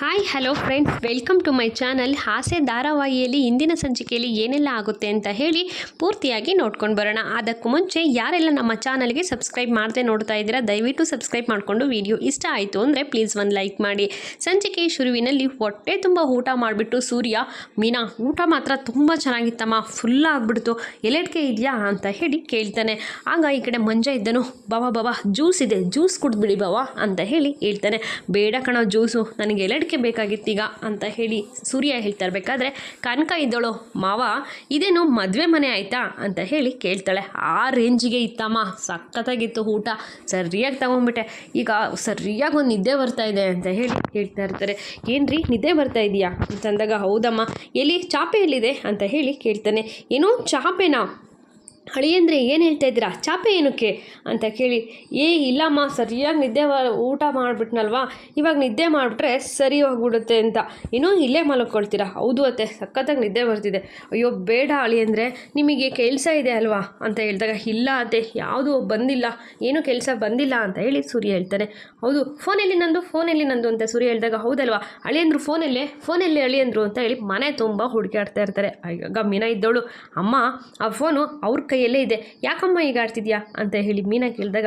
Hi hello friends welcome to my channel ಹಾಸೆ ಧಾರಾವಾಹಿಯಲ್ಲಿ ಇಂದಿನ ಸಂಚಿಕೆಯಲ್ಲಿ ಏನೆಲ್ಲ ಆಗುತ್ತೆ ಅಂತ ಹೇಳಿ ಪೂರ್ತಿಯಾಗಿ ನೋಡ್ಕೊಂಡು ಬರೋಣ. ಅದಕ್ಕೂ ಮುಂಚೆ ಯಾರೆಲ್ಲ ನಮ್ಮ ಚಾನಲ್ಗೆ ಸಬ್ಸ್ಕ್ರೈಬ್ ಮಾಡದೆ ನೋಡ್ತಾ ಇದ್ದೀರಾ, ದಯವಿಟ್ಟು ಸಬ್ಸ್ಕ್ರೈಬ್ ಮಾಡಿಕೊಂಡು ವಿಡಿಯೋ ಇಷ್ಟ ಆಯಿತು ಅಂದರೆ ಪ್ಲೀಸ್ ಒಂದು ಲೈಕ್ ಮಾಡಿ. ಸಂಚಿಕೆ ಶುರುವಿನಲ್ಲಿ ಹೊಟ್ಟೆ ತುಂಬ ಊಟ ಮಾಡಿಬಿಟ್ಟು ಸೂರ್ಯ, ಮೀನಾ, ಊಟ ಮಾತ್ರ ತುಂಬ ಚೆನ್ನಾಗಿತ್ತಮ್ಮ ಫುಲ್ ಆಗಿಬಿಡ್ತು ಎಲೆಟ್ಕೆ ಇದೆಯಾ? ಅಂತ ಹೇಳಿ ಕೇಳ್ತಾನೆ. ಆಗ ಈ ಕಡೆ ಮಂಜ ಇದ್ದನು, ಬಾವಾ ಬಾವಾ ಜ್ಯೂಸ್ ಇದೆ ಜ್ಯೂಸ್ ಕುಡಿದ್ಬಿಡಿ ಬಾವಾ, ಅಂತ ಹೇಳಿ ಹೇಳ್ತಾನೆ. ಬೇಡ ಕಣೋ ಜ್ಯೂಸು ನನಗೆ ಎಲೆಡ್ಕೆ ಬೇಕಾಗಿತ್ತೀಗ ಅಂತ ಹೇಳಿ ಸೂರ್ಯ ಹೇಳ್ತಾ ಇರಬೇಕಾದ್ರೆ, ಕನಕ ಇದ್ದಳು, ಮಾವ, ಇದೇನು ಮದುವೆ ಮನೆ ಆಯಿತಾ ಅಂತ ಹೇಳಿ ಕೇಳ್ತಾಳೆ. ಆ ರೇಂಜಿಗೆ ಇತ್ತಮ್ಮ, ಸಖತ್ತಾಗಿತ್ತು ಊಟ. ಸರಿಯಾಗಿ ತಗೊಂಡ್ಬಿಟ್ಟೆ. ಈಗ ಸರಿಯಾಗಿ ಒಂದು ನಿದ್ದೆ ಬರ್ತಾ ಇದೆ ಅಂತ ಹೇಳಿ ಹೇಳ್ತಾ ಇರ್ತಾರೆ. ಏನ್ರಿ, ನಿದ್ದೆ ಬರ್ತಾ ಇದೆಯಾ? ಅಂತಂದಾಗ, ಹೌದಮ್ಮ. ಎಲ್ಲಿ, ಚಾಪೆ ಎಲ್ಲಿದೆ? ಅಂತ ಹೇಳಿ ಕೇಳ್ತಾನೆ. ಏನು ಚಾಪೆನಾ? ಅಳಿಯಂದ್ರೆ ಏನು ಹೇಳ್ತಾ ಇದ್ದೀರಾ? ಚಾಪೆ ಏನಕ್ಕೆ? ಅಂತ ಕೇಳಿ, ಏ, ಇಲ್ಲಮ್ಮ, ಸರಿಯಾಗಿ ನಿದ್ದೆ ಊಟ ಮಾಡಿಬಿಟ್ನಲ್ವಾ? ಇವಾಗ ನಿದ್ದೆ ಮಾಡಿಬಿಟ್ರೆ ಸರಿ ಹೋಗ್ಬಿಡುತ್ತೆ ಅಂತ. ಇನ್ನೂ ಇಲ್ಲೇ ಮಲ್ಕೊಳ್ತೀರಾ? ಹೌದು ಅತ್ತೆ, ಸಖತ್ತಾಗಿ ನಿದ್ದೆ ಬರ್ತಿದೆ. ಅಯ್ಯೋ, ಬೇಡ ಅಳಿಯಂದ್ರೆ ನಿಮಗೆ ಕೆಲಸ ಇದೆ ಅಲ್ವಾ? ಅಂತ ಹೇಳಿದಾಗ, ಇಲ್ಲ ಅತ್ತೆ, ಯಾವುದೂ ಬಂದಿಲ್ಲ. ಏನೂ ಕೆಲಸ ಬಂದಿಲ್ಲ ಅಂತ ಹೇಳಿ ಸೂರ್ಯ ಹೇಳ್ತಾನೆ. ಹೌದು, ಫೋನಲ್ಲಿ ನಂದು ಫೋನಲ್ಲಿ ನಂದು ಅಂತ ಸೂರ್ಯ ಹೇಳಿದಾಗ, ಹೌದಲ್ವಾ? ಅಳಿಯಂದ್ರು ಫೋನಲ್ಲೇ ಫೋನಲ್ಲೇ ಅಳಿಯಂದ್ರು ಅಂತ ಹೇಳಿ ಮನೆ ತುಂಬ ಹುಡುಕಾಡ್ತಾ ಇರ್ತಾರೆ. ಆಗ ಮೀನಾ ಇದ್ದವಳು ಅಮ್ಮ, ಆ ಫೋನು ಅವ್ರ ಕೈಯಲ್ಲೇ ಇದೆ. ಯಾಕಮ್ಮ ಈಗ ಆಡ್ತಿದ್ಯಾ? ಅಂತ ಹೇಳಿ ಮೀನಾ ಕೇಳಿದಾಗ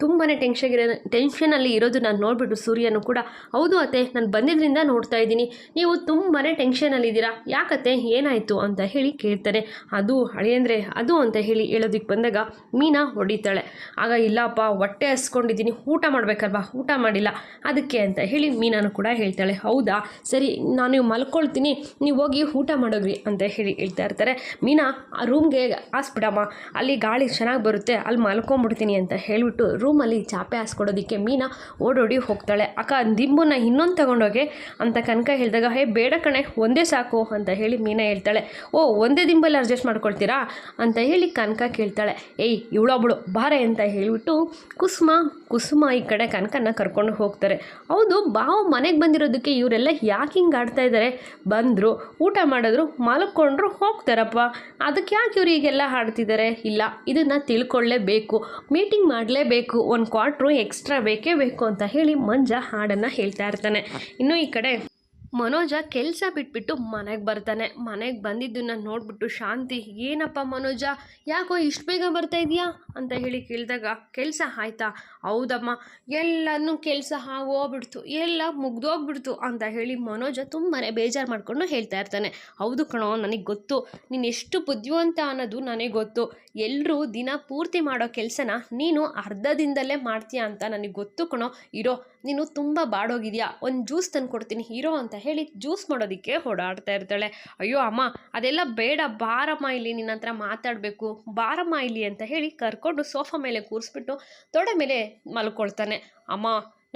ತುಂಬಾ ಟೆನ್ಷನ್ ಟೆನ್ಷನಲ್ಲಿ ಇರೋದು ನಾನು ನೋಡಿಬಿಟ್ಟು ಸೂರ್ಯನು ಕೂಡ, ಹೌದು ಅತ್ತೆ, ನಾನು ಬಂದಿದ್ದರಿಂದ ನೋಡ್ತಾ ಇದ್ದೀನಿ. ನೀವು ತುಂಬಾ ಟೆನ್ಷನಲ್ಲಿದ್ದೀರಾ ಯಾಕತ್ತೆ? ಏನಾಯಿತು? ಅಂತ ಹೇಳಿ ಕೇಳ್ತಾನೆ. ಅದು ಅಳಿಯಂದ್ರೆ ಅದು ಅಂತ ಹೇಳಿ ಹೇಳೋದಕ್ಕೆ ಬಂದಾಗ ಮೀನಾ ಹೊಡಿತಾಳೆ. ಆಗ, ಇಲ್ಲಪ್ಪ, ಹೊಟ್ಟೆ ಹಸ್ಕೊಂಡಿದ್ದೀನಿ. ಊಟ ಮಾಡಬೇಕಲ್ವಾ? ಊಟ ಮಾಡಿಲ್ಲ. ಅದಕ್ಕೆ ಅಂತ ಹೇಳಿ ಮೀನಾನು ಕೂಡ ಹೇಳ್ತಾಳೆ. ಹೌದಾ? ಸರಿ, ನಾನು ಮಲ್ಕೊಳ್ತೀನಿ. ನೀವು ಹೋಗಿ ಊಟ ಮಾಡೋಗ್ರಿ ಅಂತ ಹೇಳಿ ಹೇಳ್ತಾ ಇರ್ತಾರೆ. ಮೀನಾ ಆ ರೂಮ್ಗೆ ಹಾಸ್ಬಿಡಮ್ಮ ಅಲ್ಲಿ ಗಾಳಿ ಚೆನ್ನಾಗಿ ಬರುತ್ತೆ ಅಲ್ಲಿ ಮಲ್ಕೊಂಬಿಡ್ತೀನಿ ಅಂತ ಹೇಳಿಬಿಟ್ಟು ರೂಮಲ್ಲಿ ಚಾಪೆ ಹಾಸ್ಕೊಡೋದಕ್ಕೆ ಮೀನಾ ಓಡೋಡಿ ಹೋಗ್ತಾಳೆ. ಅಕ್ಕ ದಿಂಬುನ ಇನ್ನೊಂದು ತಗೊಂಡೋಗಿ? ಅಂತ ಕನಕ ಹೇಳಿದಾಗ, ಹೇ, ಬೇಡ ಕಣೆ, ಒಂದೇ ಸಾಕು ಅಂತ ಹೇಳಿ ಮೀನಾ ಹೇಳ್ತಾಳೆ. ಓ, ಒಂದೇ ದಿಂಬಲ್ಲಿ ಅಡ್ಜಸ್ಟ್ ಮಾಡ್ಕೊಳ್ತೀರಾ? ಅಂತ ಹೇಳಿ ಕನಕ ಕೇಳ್ತಾಳೆ. ಏಯ್ ಇವಳೊಬ್ಳು ಬಾರೆ ಅಂತ ಹೇಳಿಬಿಟ್ಟು ಕುಸುಮ ಕುಸುಮ ಈ ಕಡೆ ಕನಕನ ಕರ್ಕೊಂಡು ಹೋಗ್ತಾರೆ. ಹೌದು, ಬಾವು ಮನೆಗೆ ಬಂದಿರೋದಕ್ಕೆ ಇವರೆಲ್ಲ ಯಾಕೆ ಹಿಂಗೆ ಆಡ್ತಾ ಇದ್ದಾರೆ ಬಂದರು. ಊಟ ಮಾಡಿದ್ರು, ಮಲ್ಕೊಂಡ್ರು, ಹೋಗ್ತಾರಪ್ಪ. ಅದಕ್ಕೆ ಯಾಕೆ ಇವ್ರು ಈಗೆಲ್ಲ ಹಾಡ್ತಿದ್ದಾರೆ ಇಲ್ಲ. ಇದನ್ನು ತಿಳ್ಕೊಳ್ಳೇಬೇಕು. ಮೀಟಿಂಗ್ ಮಾಡಲೇಬೇಕು. ಒಂದು ಕ್ವಾರ್ಟ್ರು ಎಕ್ಸ್ಟ್ರಾ ಬೇಕೇ ಬೇಕು ಅಂತ ಹೇಳಿ ಮಂಜ ಹಾಡನ್ನು ಹೇಳ್ತಾ ಇರ್ತಾನೆ. ಇನ್ನು ಈ ಕಡೆ ಮನೋಜ ಕೆಲಸ ಬಿಟ್ಬಿಟ್ಟು ಮನೆಗೆ ಬರ್ತಾನೆ. ಮನೆಗೆ ಬಂದಿದ್ದನ್ನ ನೋಡ್ಬಿಟ್ಟು ಶಾಂತಿ, ಏನಪ್ಪ ಮನೋಜ, ಯಾಕೋ ಇಷ್ಟು ಬೇಗ ಬರ್ತಾ ಇದೆಯಾ? ಅಂತ ಹೇಳಿ ಕೇಳಿದಾಗ, ಕೆಲಸ ಆಯ್ತಾ? ಹೌದಮ್ಮ, ಎಲ್ಲನೂ ಕೆಲಸ ಆಗೋಗ್ಬಿಡ್ತು, ಎಲ್ಲ ಮುಗ್ದೋಗ್ಬಿಡ್ತು ಅಂತ ಹೇಳಿ ಮನೋಜ ತುಂಬಾ ಬೇಜಾರು ಮಾಡಿಕೊಂಡು ಹೇಳ್ತಾ ಇರ್ತಾನೆ. ಹೌದು ಕಣೋ, ನನಗೆ ಗೊತ್ತು. ನೀನು ಎಷ್ಟು ಬುದ್ಧಿವಂತ ಅನ್ನೋದು ನನಗೆ ಗೊತ್ತು. ಎಲ್ಲರೂ ದಿನ ಪೂರ್ತಿ ಮಾಡೋ ಕೆಲಸನ ನೀನು ಅರ್ಧದಿಂದಲೇ ಮಾಡ್ತೀಯ ಅಂತ ನನಗೆ ಗೊತ್ತು ಕಣೋ. ಇರೋ ನೀನು ತುಂಬ ಬಾಡೋಗಿದ್ಯಾ? ಒಂದು ಜ್ಯೂಸ್ ತಂದು ಕೊಡ್ತೀನಿ ಹೀರೋ ಅಂತ ಹೇಳಿ ಜ್ಯೂಸ್ ಮಾಡೋದಕ್ಕೆ ಓಡಾಡ್ತಾ ಇರ್ತಾಳೆ. ಅಯ್ಯೋ ಅಮ್ಮ, ಅದೆಲ್ಲ ಬೇಡ, ಬಾರಮ್ಮ ಇಲ್ಲಿ, ನಿನ್ನ ಹತ್ರ ಮಾತಾಡಬೇಕು. ಬಾರಮ್ಮ ಇಲ್ಲಿ ಅಂತ ಹೇಳಿ ಕರ್ಕೊಂಡು ಸೋಫಾ ಮೇಲೆ ಕೂರಿಸ್ಬಿಟ್ಟು ತೊಡೆ ಮೇಲೆ ಮಲ್ಕೊಳ್ತಾನೆ. ಅಮ್ಮ,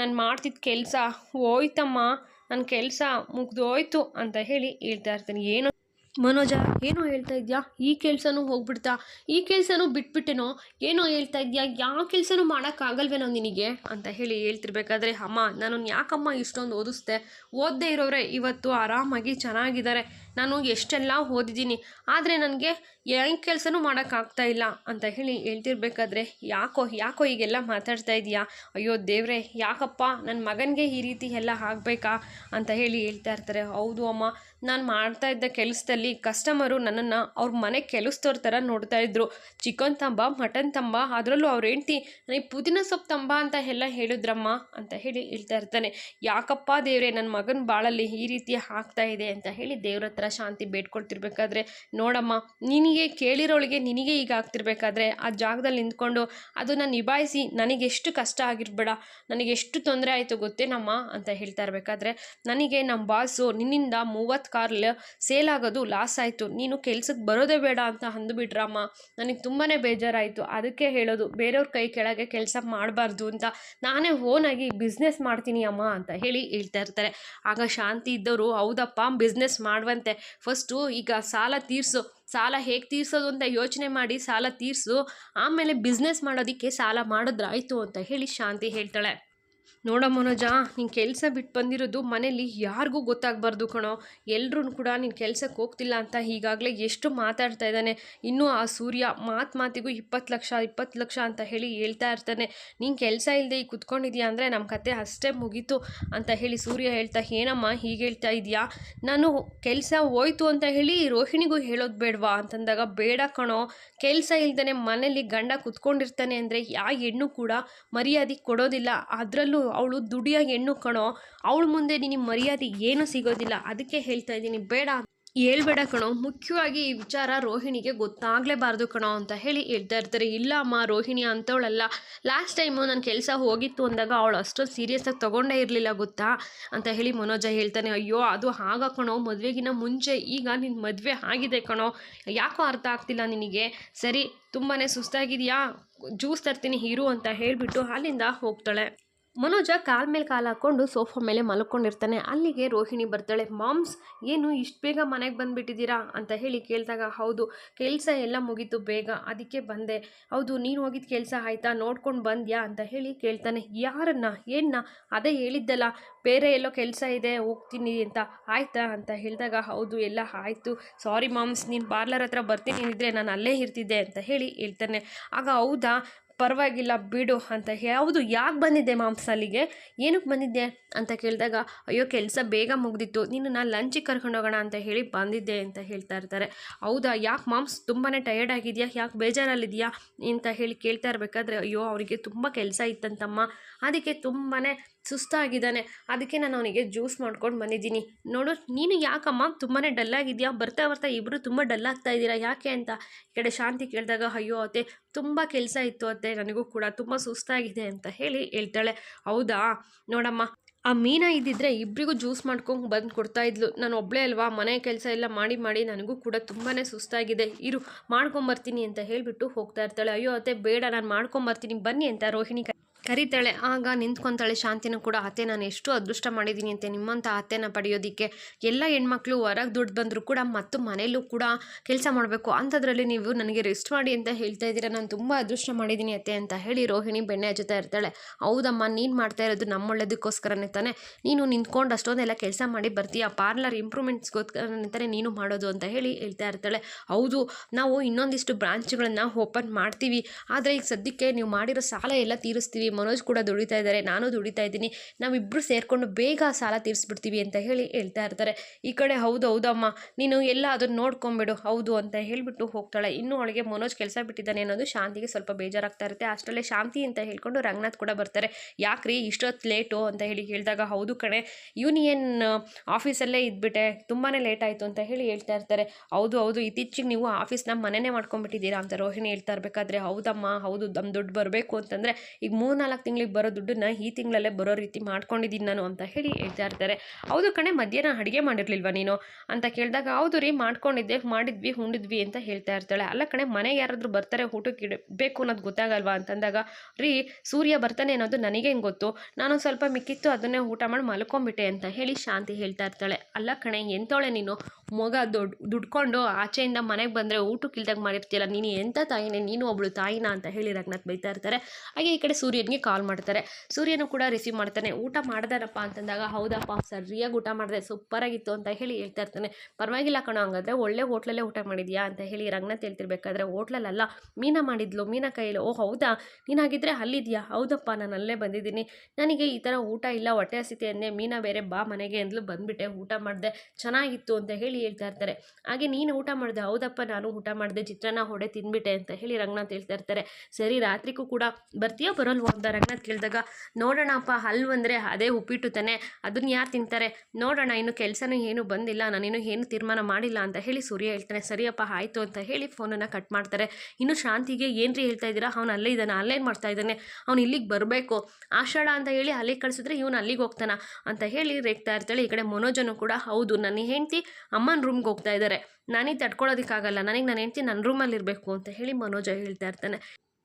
ನಾನು ಮಾಡ್ತಿದ್ದ ಕೆಲಸ ಹೋಯ್ತಮ್ಮ ನನ್ನ ಕೆಲಸ ಮುಗ್ದೋಯ್ತು ಅಂತ ಹೇಳಿ ಹೇಳ್ತಾ ಇರ್ತೀನಿ. ಏನು ಮನೋಜ, ಏನೋ ಹೇಳ್ತಾ ಇದೆಯಾ? ಈ ಕೆಲಸನೂ ಹೋಗ್ಬಿಡ್ತಾ? ಈ ಕೆಲಸನೂ ಬಿಟ್ಬಿಟ್ಟೆನೋ? ಏನೋ ಹೇಳ್ತಾ ಇದೆಯಾ? ಯಾವ ಕೆಲಸನೂ ಮಾಡೋಕ್ಕಾಗಲ್ವೇನೋ ನಿನಗೆ? ಅಂತ ಹೇಳಿ ಹೇಳ್ತಿರ್ಬೇಕಾದ್ರೆ, ಅಮ್ಮ ನಾನು ಯಾಕಮ್ಮ ಇಷ್ಟೊಂದು ಓದಿಸ್ದೆ? ಓದದೇ ಇರೋರೆ ಇವತ್ತು ಆರಾಮಾಗಿ ಚೆನ್ನಾಗಿದ್ದಾರೆ. ನಾನು ಎಷ್ಟೆಲ್ಲ ಓದಿದ್ದೀನಿ. ಆದರೆ ನನಗೆ ಯಾವ ಕೆಲಸನೂ ಮಾಡೋಕ್ಕಾಗ್ತಾ ಇಲ್ಲ ಅಂತ ಹೇಳಿ ಹೇಳ್ತಿರ್ಬೇಕಾದ್ರೆ, ಯಾಕೋ ಯಾಕೋ ಈಗೆಲ್ಲ ಮಾತಾಡ್ತಾ ಇದೆಯಾ? ಅಯ್ಯೋ ದೇವ್ರೆ, ಯಾಕಪ್ಪ ನನ್ನ ಮಗನಿಗೆ ಈ ರೀತಿ ಎಲ್ಲ ಆಗಬೇಕಾ? ಅಂತ ಹೇಳಿ ಹೇಳ್ತಾ ಇರ್ತಾರೆ. ಹೌದು ಅಮ್ಮ ನಾನು ಮಾಡ್ತಾ ಇದ್ದ ಕೆಲಸದಲ್ಲಿ ಕಸ್ಟಮರು ನನ್ನನ್ನು ಅವ್ರ ಮನೆ ಕೆಲಸದವ್ರ ಥರ ನೋಡ್ತಾ ಇದ್ರು. ಚಿಕನ್ ತಂಬ, ಮಟನ್ ತಂಬ, ಅದರಲ್ಲೂ ಅವ್ರ ಹೆಂಡ್ತಿ ನನಗೆ ಪುದೀನ ಸೊಪ್ಪು ತಂಬ ಅಂತ ಎಲ್ಲ ಹೇಳಿದ್ರಮ್ಮ ಅಂತ ಹೇಳಿ ಹೇಳ್ತಾ ಇರ್ತಾನೆ. ಯಾಕಪ್ಪ ದೇವ್ರೆ ನನ್ನ ಮಗನ ಬಾಳಲ್ಲಿ ಈ ರೀತಿ ಆಗ್ತಾ ಇದೆ ಅಂತ ಹೇಳಿ ದೇವ್ರ ಹತ್ರ ಶಾಂತಿ ಬೇಡ್ಕೊಳ್ತಿರ್ಬೇಕಾದ್ರೆ, ನೋಡಮ್ಮ, ನಿನಗೆ ಕೇಳಿರೋಳಿಗೆ ನಿನಗೆ ಈಗ ಆಗ್ತಿರ್ಬೇಕಾದ್ರೆ ಆ ಜಾಗದಲ್ಲಿ ನಿಂತ್ಕೊಂಡು ಅದನ್ನು ನಿಭಾಯಿಸಿ ನನಗೆ ಎಷ್ಟು ಕಷ್ಟ ಆಗಿರ್ಬೇಡ ನನಗೆಷ್ಟು ತೊಂದರೆ ಆಯಿತು ಗೊತ್ತೇನಮ್ಮ ಅಂತ ಹೇಳ್ತಾ ಇರಬೇಕಾದ್ರೆ, ನನಗೆ ನಮ್ಮ ಬಾಸು ನಿನ್ನಿಂದ ಮೂವತ್ತು ಕಾರ್ ಸೇಲ್ ಆಗೋದು ಲಾಸ್ ಆಯಿತು. ನೀನು ಕೆಲ್ಸಕ್ಕೆ ಬರೋದೇ ಬೇಡ ಅಂತ ಅಂದುಬಿಟ್ರಮ್ಮ. ನನಗೆ ತುಂಬಾ ಬೇಜಾರಾಯಿತು. ಅದಕ್ಕೆ ಹೇಳೋದು, ಬೇರೆಯವ್ರ ಕೈ ಕೆಳಗೆ ಕೆಲಸ ಮಾಡಬಾರ್ದು ಅಂತ. ನಾನೇ ಓನಾಗಿ ಬಿಸ್ನೆಸ್ ಮಾಡ್ತೀನಿ ಅಮ್ಮ ಅಂತ ಹೇಳಿ ಹೇಳ್ತಾ ಇರ್ತಾರೆ. ಆಗ ಶಾಂತಿ ಇದ್ದವರು, ಹೌದಪ್ಪ ಬಿಸ್ನೆಸ್ ಮಾಡುವಂತೆ. ಫಸ್ಟು ಈಗ ಸಾಲ ತೀರಿಸು. ಸಾಲ ಹೇಗೆ ತೀರಿಸೋದು ಅಂತ ಯೋಚನೆ ಮಾಡಿ ಸಾಲ ತೀರಿಸು. ಆಮೇಲೆ ಬಿಸ್ನೆಸ್ ಮಾಡೋದಕ್ಕೆ ಸಾಲ ಮಾಡಿದ್ರಾಯ್ತು ಅಂತ ಹೇಳಿ ಶಾಂತಿ ಹೇಳ್ತಾಳೆ. ನೋಡ ಮನೋಜ, ನೀನು ಕೆಲಸ ಬಿಟ್ಟು ಬಂದಿರೋದು ಮನೇಲಿ ಯಾರಿಗೂ ಗೊತ್ತಾಗಬಾರ್ದು ಕಣೋ. ಎಲ್ಲರೂ ಕೂಡ ನೀನು ಕೆಲಸಕ್ಕೆ ಹೋಗ್ತಿಲ್ಲ ಅಂತ ಈಗಾಗಲೇ ಎಷ್ಟು ಮಾತಾಡ್ತಾ ಇದ್ದಾನೆ. ಇನ್ನೂ ಆ ಸೂರ್ಯ ಮಾತು ಮಾತಿಗೂ ಇಪ್ಪತ್ತು ಲಕ್ಷ ಇಪ್ಪತ್ತು ಲಕ್ಷ ಅಂತ ಹೇಳಿ ಹೇಳ್ತಾ ಇರ್ತಾನೆ. ನೀನು ಕೆಲಸ ಇಲ್ಲದೆ ಈಗ ಕುತ್ಕೊಂಡಿದ್ಯಾ ಅಂದರೆ ನಮ್ಮ ಕತೆ ಅಷ್ಟೇ ಮುಗೀತು ಅಂತ ಹೇಳಿ ಸೂರ್ಯ ಹೇಳ್ತಾ, ಏನಮ್ಮ ಹೀಗೆ ಹೇಳ್ತಾ ಇದೆಯಾ? ನಾನು ಕೆಲಸ ಹೋಯ್ತು ಅಂತ ಹೇಳಿ ರೋಹಿಣಿಗೂ ಹೇಳೋದು ಬೇಡವಾ? ಅಂತಂದಾಗ, ಬೇಡ ಕಣೋ. ಕೆಲಸ ಇಲ್ದೇ ಮನೇಲಿ ಗಂಡ ಕುತ್ಕೊಂಡಿರ್ತಾನೆ ಅಂದರೆ ಯಾವ ಹೆಣ್ಣು ಕೂಡ ಮರ್ಯಾದೆ ಕೊಡೋದಿಲ್ಲ. ಅದರಲ್ಲೂ ಅವಳು ದುಡಿಯಾಗಿ ಹೆಣ್ಣು ಕಣೋ, ಅವಳ ಮುಂದೆ ನಿನಗೆ ಮರ್ಯಾದೆ ಏನೂ ಸಿಗೋದಿಲ್ಲ. ಅದಕ್ಕೆ ಹೇಳ್ತಾ ಇದ್ದೀನಿ, ಬೇಡ ಹೇಳ್ಬೇಡ ಕಣೋ. ಮುಖ್ಯವಾಗಿ ಈ ವಿಚಾರ ರೋಹಿಣಿಗೆ ಗೊತ್ತಾಗಲೇಬಾರ್ದು ಕಣೋ ಅಂತ ಹೇಳಿ ಹೇಳ್ತಾ ಇರ್ತಾರೆ. ಇಲ್ಲ ಅಮ್ಮ, ರೋಹಿಣಿ ಅಂಥವಳಲ್ಲ. ಲಾಸ್ಟ್ ಟೈಮು ನನ್ನ ಕೆಲಸ ಹೋಗಿತ್ತು ಅಂದಾಗ ಅವಳು ಅಷ್ಟೊಂದು ಸೀರಿಯಸ್ಸಾಗಿ ತೊಗೊಂಡೇ ಇರಲಿಲ್ಲ ಗೊತ್ತಾ ಅಂತ ಹೇಳಿ ಮನೋಜ ಹೇಳ್ತಾನೆ, ಅಯ್ಯೋ, ಅದು ಹಾಗ ಕಣೋ. ಮದುವೆಗಿನ ಮುಂಚೆ ಈಗ ನಿನ್ನ ಮದುವೆ ಆಗಿದೆ ಕಣೋ. ಯಾಕೋ ಅರ್ಥ ಆಗ್ತಿಲ್ಲ ನಿನಗೆ? ಸರಿ ತುಂಬಾ ಸುಸ್ತಾಗಿದೆಯಾ? ಜ್ಯೂಸ್ ತರ್ತೀನಿ ಹೀರು ಅಂತ ಹೇಳಿಬಿಟ್ಟು ಅಲ್ಲಿಂದ ಹೋಗ್ತಾಳೆ. ಮನೋಜ ಕಾಲ್ ಮೇಲೆ ಕಾಲು ಹಾಕ್ಕೊಂಡು ಸೋಫಾ ಮೇಲೆ ಮಲ್ಕೊಂಡಿರ್ತಾನೆ. ಅಲ್ಲಿಗೆ ರೋಹಿಣಿ ಬರ್ತಾಳೆ, ಮಾಮ್ಸ್, ಏನು ಇಷ್ಟು ಬೇಗ ಮನೆಗೆ ಬಂದುಬಿಟ್ಟಿದ್ದೀರಾ? ಅಂತ ಹೇಳಿ ಕೇಳಿದಾಗ, ಹೌದು, ಕೆಲಸ ಎಲ್ಲ ಮುಗೀತು ಬೇಗ, ಅದಕ್ಕೆ ಬಂದೆ. ಹೌದು, ನೀನು ಹೋಗಿದ್ದ ಕೆಲಸ ಆಯಿತಾ? ನೋಡ್ಕೊಂಡು ಬಂದ್ಯಾ? ಅಂತ ಹೇಳಿ ಕೇಳ್ತಾನೆ. ಯಾರನ್ನ? ಏನ್ನ? ಅದೇ ಹೇಳಿದ್ದಲ್ಲ, ಬೇರೆ ಎಲ್ಲೋ ಕೆಲಸ ಇದೆ, ಹೋಗ್ತೀನಿ ಅಂತ. ಆಯ್ತಾ? ಅಂತ ಹೇಳಿದಾಗ, ಹೌದು, ಎಲ್ಲ ಆಯಿತು. ಸಾರಿ ಮಾಮ್ಸ್, ನೀನು ಪಾರ್ಲರ್ ಹತ್ರ ಬರ್ತೀನಿ ಇದ್ದರೆ ನಾನು ಅಲ್ಲೇ ಇರ್ತಿದ್ದೆ, ಅಂತ ಹೇಳಿ ಹೇಳ್ತಾನೆ. ಆಗ, ಹೌದಾ? ಪರವಾಗಿಲ್ಲ ಬಿಡು ಅಂತ ಯಾವುದು ಯಾಕೆ ಬಂದಿದ್ದೆ ಮಾಂಸ ಅಲ್ಲಿಗೆ? ಏನಕ್ಕೆ ಬಂದಿದ್ದೆ ಅಂತ ಕೇಳಿದಾಗ, ಅಯ್ಯೋ, ಕೆಲಸ ಬೇಗ ಮುಗ್ದಿತ್ತು, ನೀನು ನಾನು ಲಂಚಿಗೆ ಕರ್ಕೊಂಡು ಹೋಗೋಣ ಅಂತ ಹೇಳಿ ಬಂದಿದ್ದೆ ಅಂತ ಹೇಳ್ತಾ ಇರ್ತಾರೆ. ಹೌದಾ, ಯಾಕೆ ಮಾಮ್ಸ್ ತುಂಬಾ ಟಯರ್ಡ್ ಆಗಿದೆಯಾ? ಯಾಕೆ ಬೇಜಾರಲ್ಲಿದೆಯಾ? ಅಂತ ಹೇಳಿ ಕೇಳ್ತಾ ಇರಬೇಕಾದ್ರೆ, ಅಯ್ಯೋ, ಅವರಿಗೆ ತುಂಬ ಕೆಲಸ ಇತ್ತಂತಮ್ಮ. ಅದಕ್ಕೆ ತುಂಬಾ ಸುಸ್ತಾಗಿದ್ದಾನೆ. ಅದಕ್ಕೆ ನಾನು ಅವನಿಗೆ ಜ್ಯೂಸ್ ಮಾಡ್ಕೊಂಡು ಬಂದಿದ್ದೀನಿ. ನೋಡು, ನೀನು ಯಾಕಮ್ಮ ತುಂಬಾ ಡಲ್ ಆಗಿದೆಯಾ ಬರ್ತಾ ಬರ್ತಾ ಇಬ್ಬರು ತುಂಬ ಆಗ್ತಾ ಇದ್ದೀರಾ? ಯಾಕೆ ಅಂತ ಕಡೆ ಶಾಂತಿ ಕೇಳಿದಾಗ, ಅಯ್ಯೋ ಅತ್ತೆ, ತುಂಬ ಕೆಲಸ ಇತ್ತು ಅತ್ತೆ, ನನಗೂ ಕೂಡ ತುಂಬ ಸುಸ್ತಾಗಿದೆ ಅಂತ ಹೇಳಿ ಹೇಳ್ತಾಳೆ. ಹೌದಾ? ನೋಡಮ್ಮ, ಆ ಮೀನ ಇದ್ದಿದ್ರೆ ಇಬ್ಬರಿಗೂ ಜ್ಯೂಸ್ ಮಾಡ್ಕೊಂಡು ಬಂದು ಕೊಡ್ತಾ ಇದ್ಲು. ನಾನು ಒಬ್ಬಳೇ ಅಲ್ವಾ? ಮನೆ ಕೆಲಸ ಎಲ್ಲ ಮಾಡಿ ಮಾಡಿ ನನಗೂ ಕೂಡ ತುಂಬಾ ಸುಸ್ತಾಗಿದೆ. ಇರು ಮಾಡ್ಕೊಂಬರ್ತೀನಿ ಅಂತ ಹೇಳಿಬಿಟ್ಟು ಹೋಗ್ತಾ ಇರ್ತಾಳೆ. ಅಯ್ಯೋ ಅತ್ತೆ, ಬೇಡ, ನಾನು ಮಾಡ್ಕೊಂಬರ್ತೀನಿ ಬನ್ನಿ ಅಂತ ರೋಹಿಣಿ ಕರೀತಾಳೆ. ಆಗ ನಿಂತ್ಕೊತಾಳೆ ಶಾಂತಿನೂ ಕೂಡ, ಅತ್ತೆ, ನಾನು ಎಷ್ಟು ಅದೃಷ್ಟ ಮಾಡಿದ್ದೀನಿ ಅಂತೆ. ನಿಮ್ಮಂಥ ಅತ್ತೆನ ಪಡೆಯೋದಕ್ಕೆ ಎಲ್ಲ ಹೆಣ್ಮಕ್ಳು ಹೊರಗೆ ದುಡ್ಡು ಬಂದರೂ ಕೂಡ ಮತ್ತು ಮನೆಯಲ್ಲೂ ಕೂಡ ಕೆಲಸ ಮಾಡಬೇಕು. ಅಂಥದ್ರಲ್ಲಿ ನೀವು ನನಗೆ ರೆಸ್ಟ್ ಮಾಡಿ ಅಂತ ಹೇಳ್ತಾ ಇದ್ದೀರಾ. ನಾನು ತುಂಬ ಅದೃಷ್ಟ ಮಾಡಿದ್ದೀನಿ ಅತ್ತೆ ಅಂತ ಹೇಳಿ ರೋಹಿಣಿ ಬೆಣ್ಣೆ ಹಚ್ಚುತ್ತಾ ಇರ್ತಾಳೆ. ಹೌದಮ್ಮ, ನೀನು ಮಾಡ್ತಾ ಇರೋದು ನಮ್ಮ ಒಳ್ಳೇದಕ್ಕೋಸ್ಕರನೇ ತಾನೆ. ನೀನು ನಿಂತ್ಕೊಂಡು ಅಷ್ಟೊಂದೆಲ್ಲ ಕೆಲಸ ಮಾಡಿ ಬರ್ತೀಯ? ಪಾರ್ಲರ್ ಇಂಪ್ರೂವ್ಮೆಂಟ್ಸ್ಗೋಸ್ಕರನೇ ನೀನು ಮಾಡೋದು ಅಂತ ಹೇಳಿ ಹೇಳ್ತಾ ಇರ್ತಾಳೆ. ಹೌದು, ನಾವು ಇನ್ನೊಂದಿಷ್ಟು ಬ್ರಾಂಚ್ಗಳನ್ನು ಓಪನ್ ಮಾಡ್ತೀವಿ. ಆದರೆ ಈಗ ಸದ್ಯಕ್ಕೆ ನೀವು ಮಾಡಿರೋ ಸಾಲ ಎಲ್ಲ ತೀರಿಸ್ತೀವಿ. ಮನೋಜ್ ಕೂಡ ದುಡಿತಾ ಇದ್ದಾರೆ, ನಾನು ದುಡಿತಾ ಇದ್ದೀನಿ ನಾವಿಬ್ಬರು ಸೇರಿಕೊಂಡು ಬೇಗ ಸಾಲ ತೀರಿಸ್ಬಿಡ್ತೀವಿ ಅಂತ ಹೇಳಿ ಹೇಳ್ತಾ ಇರ್ತಾರೆ. ಈ ಕಡೆ ಹೌದು, ಹೌದಮ್ಮ, ನೀನು ಎಲ್ಲ ಅದನ್ನು ನೋಡ್ಕೊಂಬಿಡು, ಹೌದು ಅಂತ ಹೇಳಿಬಿಟ್ಟು ಹೋಗ್ತಾಳೆ. ಇನ್ನೂ ಅವಳಿಗೆ ಮನೋಜ್ ಕೆಲಸ ಬಿಟ್ಟಿದ್ದಾನೆ ಅನ್ನೋದು ಶಾಂತಿಗೆ ಸ್ವಲ್ಪ ಬೇಜಾರಾಗ್ತಾ ಇರುತ್ತೆ. ಅಷ್ಟರಲ್ಲೇ ಶಾಂತಿ ಅಂತ ಹೇಳ್ಕೊಂಡು ರಂಗನಾಥ್ ಕೂಡ ಬರ್ತಾರೆ. ಯಾಕ್ರಿ, ಇಷ್ಟೊತ್ತು ಲೇಟು ಅಂತ ಹೇಳಿ ಹೇಳಿದಾಗ, ಹೌದು ಕಣೆ, ಯೂನಿಯನ್ ಆಫೀಸಲ್ಲೇ ಇದ್ಬಿಟ್ಟೆ ತುಂಬಾ ಲೇಟ್ ಆಯಿತು ಅಂತ ಹೇಳಿ ಹೇಳ್ತಾ ಇರ್ತಾರೆ. ಹೌದು ಹೌದು, ಇತ್ತೀಚೆಗೆ ನೀವು ಆಫೀಸ್ನ ಮನೆನೇ ಮಾಡ್ಕೊಂಡ್ಬಿಟ್ಟಿದ್ದೀರಾ ಅಂತ ರೋಹಿಣಿ ಹೇಳ್ತಾ ಇರಬೇಕಾದ್ರೆ, ಹೌದಮ್ಮ, ಹೌದು ನಮ್ಮ ದುಡ್ಡು ಬರಬೇಕು ಅಂತಂದರೆ, ಈಗ ಮೂರ್ನಾಲ್ಕು ತಿಂಗಳಿಗೆ ಬರೋ ದುಡ್ಡನ್ನ ಈ ತಿಂಗಳಲ್ಲೇ ಬರೋ ರೀತಿ ಮಾಡ್ಕೊಂಡಿದ್ದೀನಿ ನಾನು ಅಂತ ಹೇಳಿ ಹೇಳ್ತಾ ಇರ್ತಾರೆ. ಹೌದು ಕಣೆ, ಮಧ್ಯಾಹ್ನ ಅಡುಗೆ ಮಾಡಿರ್ಲಿಲ್ವಾ ನೀನು? ಅಂತ ಕೇಳಿದಾಗ, ಹೌದು ರೀ, ಮಾಡ್ಕೊಂಡಿದ್ದೆ, ಮಾಡಿದ್ವಿ ಉಂಡಿದ್ವಿ ಅಂತ ಹೇಳ್ತಾ ಇರ್ತಾಳೆ. ಅಲ್ಲ ಕಣೆ, ಮನೆಗೆ ಯಾರಾದರೂ ಬರ್ತಾರೆ, ಊಟಕ್ಕೆ ಇಡಬೇಕು ಅನ್ನೋದು ಗೊತ್ತಾಗಲ್ವಾ ಅಂತಂದಾಗ, ರೀ, ಸೂರ್ಯ ಬರ್ತಾನೆ ಅನ್ನೋದು ನನಗೇನು ಗೊತ್ತು? ನಾನು ಸ್ವಲ್ಪ ಮಿಕ್ಕಿತ್ತು, ಅದನ್ನೇ ಊಟ ಮಾಡಿ ಮಲ್ಕೊಂಬಿಟ್ಟೆ ಅಂತ ಹೇಳಿ ಶಾಂತಿ ಹೇಳ್ತಾ ಇರ್ತಾಳೆ. ಅಲ್ಲ ಕಣೆ, ಎಂತೋಳೆ ನೀನು? ಮಗ ದೊಡ್ಡ ದುಡ್ಕೊಂಡು ಆಚೆಯಿಂದ ಮನೆಗೆ ಬಂದರೆ ಊಟಕ್ಕೆ ಇಲ್ದಾಗ ಮಾಡಿರ್ತೀಯಲ್ಲ, ನೀನು ಎಂಥ ತಾಯಿನೇ? ನೀನು ಒಬ್ಳು ತಾಯಿನ ಅಂತ ಹೇಳಿ ರಗ್ನಾಥ್ ಬೈತಾ ಇರ್ತಾರೆ. ಹಾಗೆ ಈ ಕಡೆ ಸೂರ್ಯನಿಗೆ ಕಾಲ್ ಮಾಡ್ತಾರೆ. ಸೂರ್ಯನು ಕೂಡ ರಿಸೀವ್ ಮಾಡ್ತಾನೆ. ಊಟ ಮಾಡ್ದಾರಪ್ಪ ಅಂತಂದಾಗ, ಹೌದಪ್ಪ, ಸರಿಯಾಗಿ ಊಟ ಮಾಡಿದೆ ಸೂಪರಾಗಿತ್ತು ಅಂತ ಹೇಳಿ ಹೇಳ್ತಾ ಇರ್ತಾನೆ. ಪರವಾಗಿಲ್ಲ ಕಣೋ, ಹಂಗಾದ್ರೆ ಒಳ್ಳೆ ಹೋಟ್ಲಲ್ಲೇ ಊಟ ಮಾಡಿದ್ಯಾ ಅಂತ ಹೇಳಿ ರಂಗನಾಥ್ ಹೇಳ್ತಿರ್ಬೇಕಾದ್ರೆ ಹೋಟ್ಲಲ್ಲ ಮೀನಾ ಮಾಡಿದ್ಲು, ಮೀನಾ ಕೈಯಲ್ಲಿ ಓ ಹೌದಾ? ನೀನಾಗಿದ್ರೆ ಅಲ್ಲಿದ್ಯಾ? ಹೌದಪ್ಪ, ನಾನು ಅಲ್ಲೇ ಬಂದಿದ್ದೀನಿ. ನನಗೆ ಈ ಥರ ಊಟ ಇಲ್ಲ, ಹೊಟ್ಟೆ ಹಸಿತೆ ಅಂದೆ ಮೀನಾ ಬೇರೆ ಬಾ ಮನೆಗೆ ಅಂದ್ಲು, ಬಂದುಬಿಟ್ಟೆ, ಊಟ ಮಾಡಿದೆ, ಚೆನ್ನಾಗಿತ್ತು ಅಂತ ಹೇಳಿ ಹೇಳ್ತಾ ಇರ್ತಾರೆ. ಹಾಗೆ ನೀನು ಊಟ ಮಾಡಿದೆ, ಹೌದಪ್ಪ, ನಾನು ಊಟ ಮಾಡಿದೆ, ಚಿತ್ರಾನ್ನ ಹೊಡೆ ತಿಂದ್ಬಿಟ್ಟೆ ಅಂತ ಹೇಳಿ ರಂಗನಾಥ್ ಹೇಳ್ತಾ ಇರ್ತಾರೆ. ಸರಿ, ರಾತ್ರಿಗೂ ಕೂಡ ಬರ್ತೀಯೋ, ಬರೋಲ್ವೋ? ಅಂತ ರಂಗನಾಥ್ ಕೇಳಿದಾಗ, ನೋಡೋಣಪ್ಪ ಅಂದರೆ ಅದೇ ಉಪ್ಪಿಟ್ಟು ತಾನೆ ಅದನ್ನ ಯಾರು ತಿಂತಾರೆ? ನೋಡೋಣ, ಇನ್ನು ಕೆಲಸನೂ ಏನು ಬಂದಿಲ್ಲ, ನಾನಿನ್ನು ಏನು ತೀರ್ಮಾನ ಮಾಡಿಲ್ಲ, ಅಂತ ಹೇಳಿ ಸೂರ್ಯ ಹೇಳ್ತಾನೆ. ಸರಿಯಪ್ಪ, ಆಯಿತು, ಅಂತ ಹೇಳಿ ಫೋನನ್ನು ಕಟ್ ಮಾಡ್ತಾರೆ. ಇನ್ನು ಶಾಂತಿಗೆ ಏನ್ರಿ ಹೇಳ್ತಾ ಇದ್ದೀರಾ? ಅವ್ನು ಅಲ್ಲೇ ಇದ್ದಾನೆ, ಅಲ್ಲೇ ಮಾಡ್ತಾ ಇದ್ದಾನೆ? ಅವ್ನು ಇಲ್ಲಿಗೆ ಬರಬೇಕು. ಆಷಾಢ ಅಂತ ಹೇಳಿ ಅಲ್ಲಿಗೆ ಕಳಿಸಿದ್ರೆ ಇವನು ಅಲ್ಲಿಗೆ ಹೋಗ್ತಾನ ಅಂತ ಹೇಳಿ ರೇಗ್ತಾ ಇರ್ತಾಳೆ. ಈ ಕಡೆ ಮನೋಜನು ಕೂಡ, ಹೌದು ನನ್ನ ಹೆಂಡತಿ ಅಮ್ಮನ ರೂಮ್ಗೆ ಹೋಗ್ತಾ ಇದ್ದಾರೆ ನನಗೆ ತಡ್ಕೊಳ್ಳೋದಕ್ಕಾಗಲ್ಲ ನನಗೆ ನನ್ನ ಹೆಂಡತಿ ನನ್ನ ರೂಮಲ್ಲಿರಬೇಕು ಅಂತ ಹೇಳಿ ಮನೋಜ ಹೇಳ್ತಾ ಇರ್ತಾನೆ.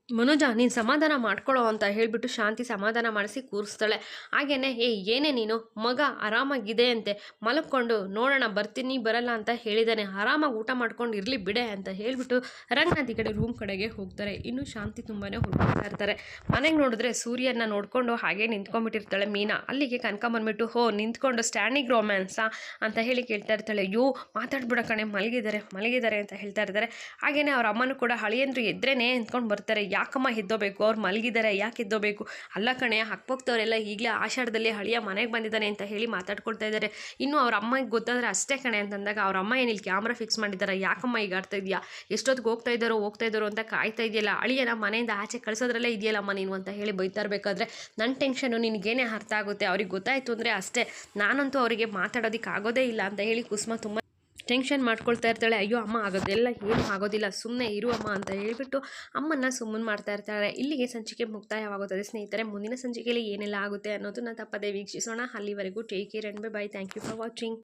ಮನೋಜ, ನೀನು ಸಮಾಧಾನ ಮಾಡ್ಕೊಳ್ಳೋ ಅಂತ ಹೇಳಿಬಿಟ್ಟು ಶಾಂತಿ ಸಮಾಧಾನ ಮಾಡಿಸಿ ಕೂರಿಸ್ತಾಳೆ. ಹಾಗೆಯೇ ಏ, ಏನೇ ನೀನು, ಮಗ ಆರಾಮಾಗಿದೆ ಅಂತೆ ಮಲಕ್ಕೊಂಡು ನೋಡೋಣ, ಬರ್ತೀನಿ, ಬರಲ್ಲ ಅಂತ ಹೇಳಿದ್ದಾನೆ ಆರಾಮಾಗಿ ಊಟ ಮಾಡ್ಕೊಂಡು ಇರಲಿ ಬಿಡೆ ಅಂತ ಹೇಳಿಬಿಟ್ಟು ರಂಗನಾಥಿ ಕಡೆ ರೂಮ್ ಕಡೆಗೆ ಹೋಗ್ತಾರೆ. ಇನ್ನು ಶಾಂತಿ ತುಂಬಾ ಹುಡುಕ್ತಾ ಇರ್ತಾರೆ. ಮನೆಗೆ ನೋಡಿದ್ರೆ ಸೂರ್ಯನ ನೋಡಿಕೊಂಡು ಹಾಗೆ ನಿಂತ್ಕೊಂಡ್ಬಿಟ್ಟಿರ್ತಾಳೆ ಮೀನಾ. ಅಲ್ಲಿಗೆ ಕನಕ ಬಂದ್ಬಿಟ್ಟು, ಹೋ, ನಿಂತ್ಕೊಂಡು ಸ್ಟ್ಯಾಂಡಿಂಗ್ ರೊಮ್ಯಾನ್ಸಾ ಅಂತ ಹೇಳಿ ಕೇಳ್ತಾ ಇರ್ತಾಳೆ. ಅಯ್ಯೋ ಮಾತಾಡ್ಬಿಡ ಕಣೆ, ಮಲಗಿದ್ದಾರೆ ಮಲಗಿದ್ದಾರೆ ಅಂತ ಹೇಳ್ತಾ ಇರ್ತಾರೆ. ಹಾಗೆಯೇ ಅವ್ರ ಅಮ್ಮನೂ ಕೂಡ ಹಳಿಯಂದ್ರು ಎದ್ರೇನೆ ಅಂದ್ಕೊಂಡು ಬರ್ತಾರೆ. ಯಾಕಮ್ಮ ಎದ್ದೋಬೇಕು ಅವ್ರು ಮಲಗಿದ್ದಾರೆ ಯಾಕೆ ಎದ್ದೋಬೇಕು ಅಲ್ಲ ಕಣೆ ಹಕ್ಕೋಗ್ತವ್ರೆಲ್ಲ ಈಗಲೇ ಆಷಾಢದಲ್ಲಿ ಹಳಿಯ ಮನೆಗೆ ಬಂದಿದ್ದಾನೆ ಅಂತ ಹೇಳಿ ಮಾತಾಡ್ಕೊಳ್ತಾ ಇದ್ದಾರೆ ಇನ್ನು ಅವ್ರ ಅಮ್ಮಗೆ ಗೊತ್ತಾದ್ರೆ ಅಷ್ಟೇ ಕಣೆ ಅಂತಂದಾಗ ಅವ್ರ ಅಮ್ಮ ಏನಿಲ್ಲ ಕ್ಯಾಮ್ರಾ ಫಿಕ್ಸ್ ಮಾಡಿದ್ದಾರೆ ಯಾಕಮ್ಮ ಈಗ ಆಡ್ತಾ ಇದೆಯಾ? ಎಷ್ಟೊತ್ತಿಗೆ ಹೋಗ್ತಾ ಇದ್ದಾರೋ ಹೋಗ್ತಾ ಇದ್ದಾರೋ ಅಂತ ಕಾಯ್ತಾ ಇದೆಯಲ್ಲ? ಅಳಿಯನ ಮನೆಯಿಂದ ಆಚೆ ಕಳಿಸೋದ್ರಲ್ಲೇ ಇದೆಯಲ್ಲಮ್ಮ ನೀನು ಅಂತ ಹೇಳಿ ಬೈತಾ ಇರಬೇಕಾದ್ರೆ ನನ್ನ ಟೆನ್ಷನು ನಿನಗೇನೇ ಅರ್ಥ ಆಗುತ್ತೆ. ಅವ್ರಿಗೆ ಗೊತ್ತಾಯಿತು ಅಂದರೆ ಅಷ್ಟೇ. ನಾನಂತೂ ಅವರಿಗೆ ಮಾತಾಡೋದಕ್ಕೆ ಆಗೋದೇ ಇಲ್ಲ ಅಂತ ಹೇಳಿ ಕುಸುಮ ತುಂಬ ಟೆನ್ಷನ್ ಮಾಡ್ಕೊಳ್ತಾ ಇರ್ತಾಳೆ, ಅಯ್ಯೋ ಅಮ್ಮ, ಆಗೋದೆಲ್ಲ ಏನು ಆಗೋದಿಲ್ಲ ಸುಮ್ಮನೆ ಇರು ಅಮ್ಮ ಅಂತ ಹೇಳಿಬಿಟ್ಟು ಅಮ್ಮನ್ನ ಸುಮ್ಮನೆ ಮಾಡ್ತಾ ಇರ್ತಾಳೆ. ಇಲ್ಲಿಗೆ ಸಂಚಿಕೆ ಮುಕ್ತಾಯವಾಗುತ್ತದೆ. ಸ್ನೇಹಿತರೆ, ಮುಂದಿನ ಸಂಚಿಕೆಯಲ್ಲಿ ಏನೆಲ್ಲ ಆಗುತ್ತೆ ಅನ್ನೋದನ್ನ ತಪ್ಪದೇ ವೀಕ್ಷಿಸೋಣ. ಅಲ್ಲಿವರೆಗೂ take care and bye thank you for watching